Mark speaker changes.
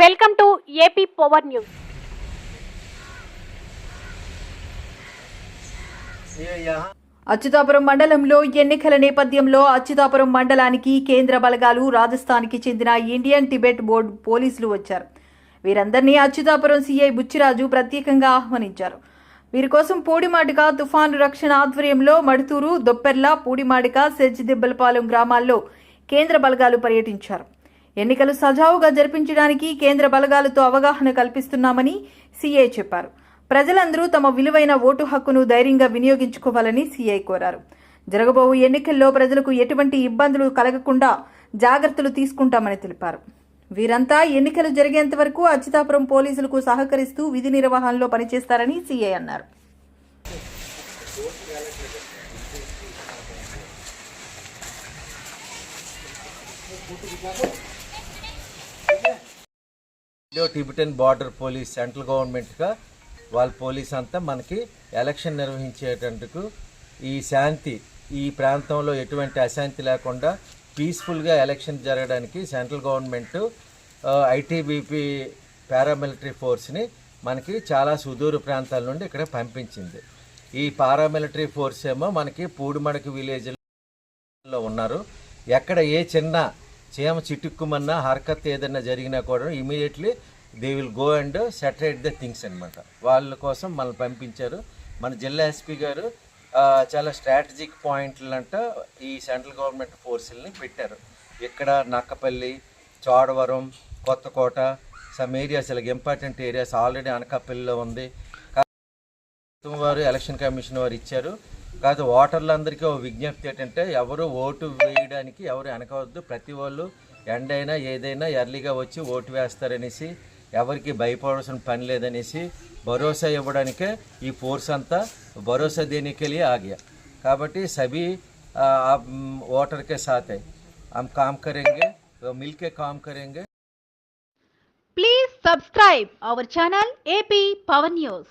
Speaker 1: Welcome to AP
Speaker 2: power news.
Speaker 3: Achyutapuram మండలంలో ఎన్నికల నేపథ్యంలో అచ్యుతాపురం మండలానికి కేంద్ర బలగాలు రాజస్థాన్కి చెందిన ఇండియన్ టిబెట్ బోర్డు పోలీసులు వచ్చారు. వీరందరినీ అచ్యుతాపురం సీఐ బుచ్చిరాజు ప్రత్యేకంగా ఆహ్వానించారు. వీరి కోసం పూడిమాడిక తుఫాను రక్షణ ఆధ్వర్యంలో మడుతూరు దొప్పెర్ల పూడిమాడిక సెజ్ గ్రామాల్లో కేంద్ర బలగాలు పర్యటించారు. ఎన్నికలు సజావుగా జరిపించడానికి కేంద్ర బలగాలతో అవగాహన కల్పిస్తున్నామని సీఐ చెప్పారు. ప్రజలందరూ తమ విలువైన ఓటు హక్కును ధైర్యంగా వినియోగించుకోవాలని సీఐ కోరారు. జరగబోవు ఎన్నికల్లో ప్రజలకు ఎటువంటి ఇబ్బందులు కలగకుండా జాగ్రత్తలు తీసుకుంటామని తెలిపారు. వీరంతా ఎన్నికలు జరిగేంత వరకు అచ్యుతాపురం పోలీసులకు సహకరిస్తూ విధి నిర్వహణలో పనిచేస్తారని సీఐ అన్నారు.
Speaker 2: టిబిటన్ బార్డర్ పోలీస్ సెంట్రల్ గవర్నమెంట్గా వాళ్ళ పోలీస్ అంతా మనకి ఎలక్షన్ నిర్వహించేటందుకు ఈ శాంతి ఈ ప్రాంతంలో ఎటువంటి అశాంతి లేకుండా పీస్ఫుల్గా ఎలక్షన్ జరగడానికి సెంట్రల్ గవర్నమెంట్ ఐటీబీపీ పారామిలిటరీ ఫోర్స్ని మనకి చాలా సుదూర ప్రాంతాల నుండి ఇక్కడ పంపించింది. ఈ పారామిలిటరీ ఫోర్స్ ఏమో మనకి పూడిమడక విలేజ్లో ఉన్నారు. ఎక్కడ ఏ చిన్న చీమ చిటుక్కుమన్నా హరకత్ ఏదైనా జరిగినా కూడా immediately they will go and separate the things అనమాట వాళ్ళ కోసం మనల్ని పంపించారు. మన జిల్లా ఎస్పీ గారు చాలా స్ట్రాటజిక్ పాయింట్లంట ఈ సెంట్రల్ గవర్నమెంట్ ఫోర్సుల్ని పెట్టారు. ఇక్కడ నక్కపల్లి చోడవరం కొత్తకోట సమ్ ఏరియాస్ ఇలాగ ఇంపార్టెంట్ ఏరియాస్ ఆల్రెడీ అనకాపల్లిలో ఉంది. వారు ఎలక్షన్ కమిషన్ వారు ఇచ్చారు. కాదు ఓటర్లందరికీ ఒక విజ్ఞప్తి ఏంటంటే ఎవరు ఓటు వేయడానికి ఎవరు వెనకవద్దు ప్రతి వాళ్ళు ఎండైనా ఏదైనా ఎర్లీగా వచ్చి ఓటు వేస్తారనేసి ఎవరికి భయపడాల్సిన పని లేదనేసి భరోసా ఇవ్వడానికే ఈ ఫోర్స్ అంతా భరోసా దేనికి ఆగ్యా కాబట్టి సభీ ఆ, మ్, ఓటర్ के साथ है हम काम करेंगे मिल के काम करेंगे
Speaker 4: Please subscribe our channel AP Power News.